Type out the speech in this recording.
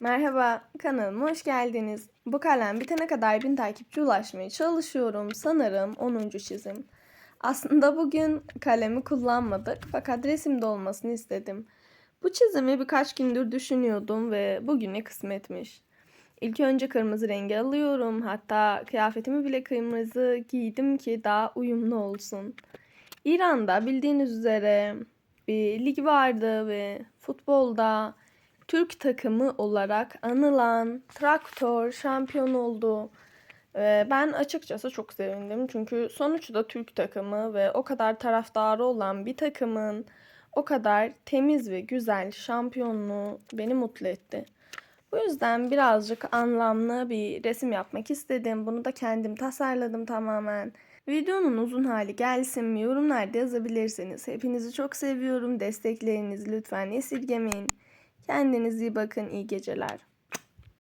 Merhaba, kanalıma hoş geldiniz. Bu kalem bitene kadar bin takipçi ulaşmaya çalışıyorum. Sanırım 10. çizim. Aslında bugün kalemi kullanmadık fakat resimde olmasını istedim. Bu çizimi birkaç gündür düşünüyordum ve bugüne kısmetmiş. İlk önce kırmızı rengi alıyorum. Hatta kıyafetimi bile kırmızı giydim ki daha uyumlu olsun. İran'da bildiğiniz üzere bir lig vardı ve futbolda Türk takımı olarak anılan Traktör şampiyon oldu. Ee, Ben açıkçası çok sevindim çünkü sonuçta Türk takımı ve o kadar taraftarı olan bir takımın o kadar temiz ve güzel şampiyonluğu beni mutlu etti. Bu yüzden birazcık anlamlı bir resim yapmak istedim. Bunu da kendim tasarladım tamamen. Videonun uzun hali gelsin mi yorumlarda yazabilirsiniz. Hepinizi çok seviyorum. Desteklerinizi lütfen esirgemeyin. Kendinize iyi bakın. İyi geceler.